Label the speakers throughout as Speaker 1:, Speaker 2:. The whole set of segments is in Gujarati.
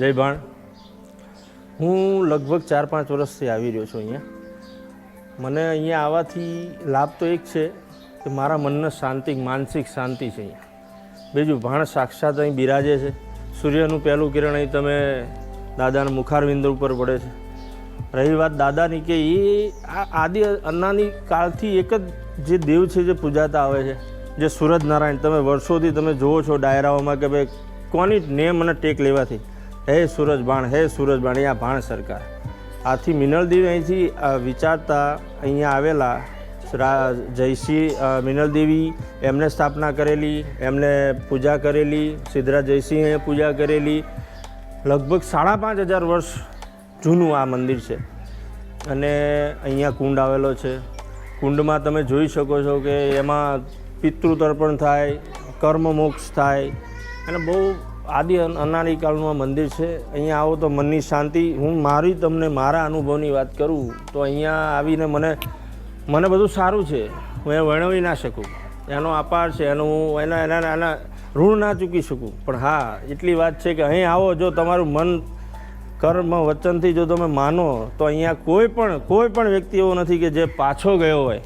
Speaker 1: જય ભાણ હું લગભગ ચાર પાંચ વર્ષથી આવી રહ્યો છું અહીંયા. મને અહીંયા આવવાથી લાભ તો એક છે કે મારા મનને શાંતિ, માનસિક શાંતિ છે અહીંયા. બીજું, ભાણ સાક્ષાત અહીં બિરાજે છે. સૂર્યનું પહેલું કિરણ અહીં તમે દાદાના મુખારવિંદ ઉપર પડે છે. રહી વાત દાદાની કે એ આ આદિ અન્નાની કાળથી એક જ જે દેવ છે જે પૂજાતા આવે છે, જે સૂરજ નારાયણ તમે વર્ષોથી તમે જુઓ છો ડાયરાઓમાં કે ભાઈ કોની નેમ અને ટેક લેવાથી. હે સૂરજ બાણ, હે સૂરજ અહીંયા ભાણ સરકાર. આથી મિનલદેવી અહીંથી વિચારતા અહીંયા આવેલા જયસિંહ મિનલદેવી એમને સ્થાપના કરેલી, એમને પૂજા કરેલી, સિદ્ધરાજ જયસિંહે પૂજા કરેલી. લગભગ સાડા પાંચ હજાર વર્ષ જૂનું આ મંદિર છે. અને અહીંયા કુંડ આવેલો છે. કુંડમાં તમે જોઈ શકો છો કે એમાં પિતૃ થાય, કર્મ મોક્ષ થાય. અને બહુ આદિ અન- અનાદિ કાળનું આ મંદિર છે. અહીંયા આવો તો મનની શાંતિ. હું મારી તમને મારા અનુભવની વાત કરું તો અહીંયા આવીને મને મને બધું સારું છે. હું એ વર્ણવી ના શકું. એનો આપાર છે. એનું હું એના એના એના ઋણ ના ચૂકી શકું. પણ હા, એટલી વાત છે કે અહીં આવો જો તમારું મન, કર્મ, વચનથી જો તમે માનો તો અહીંયા કોઈ પણ કોઈ પણ વ્યક્તિ એવો નથી કે જે પાછો ગયો હોય.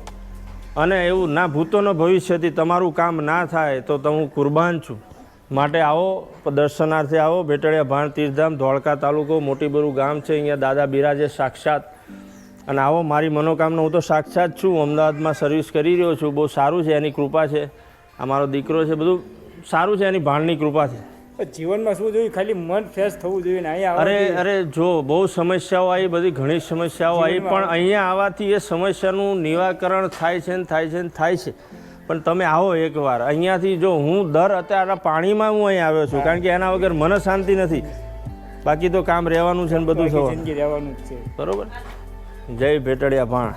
Speaker 1: અને એવું ના ભૂતોનો ભવિષ્યથી તમારું કામ ના થાય તો હું કુરબાન છું. માટે આવો દર્શનાર્થે આવો. ભેટળિયા ભાણ તીર્થધામ ધોળકા તાલુકો મોટી બરુ ગામ છે. અહીંયા દાદા બિરાજે સાક્ષાત. અને આવો મારી મનોકામના હું તો સાક્ષાત છું. અમદાવાદમાં સર્વિસ કરી રહ્યો છું. બહુ સારું છે એની કૃપા છે. આ મારો દીકરો છે બધું સારું છે એની ભાણની કૃપા છે.
Speaker 2: જીવનમાં શું જોઈએ? ખાલી મન ફ્રેશ થવું જોઈએ ને અહીંયા
Speaker 1: અરે અરે જો બહુ સમસ્યાઓ આવી બધી ઘણી સમસ્યાઓ આવી. પણ અહીંયા આવવાથી એ સમસ્યાનું નિરાકરણ થાય છે ને થાય છે ને થાય છે. પણ તમે આવો એકવાર. અહીંયાથી જો હું દર અત્યારે પાણીમાં હું અહીં આવ્યો છું કારણ કે એના વગર મને શાંતિ નથી. બાકી તો કામ રહેવાનું છે ને બધું
Speaker 2: રહેવાનું છે.
Speaker 1: બરોબર? જય ભેટડિયા ભાણ.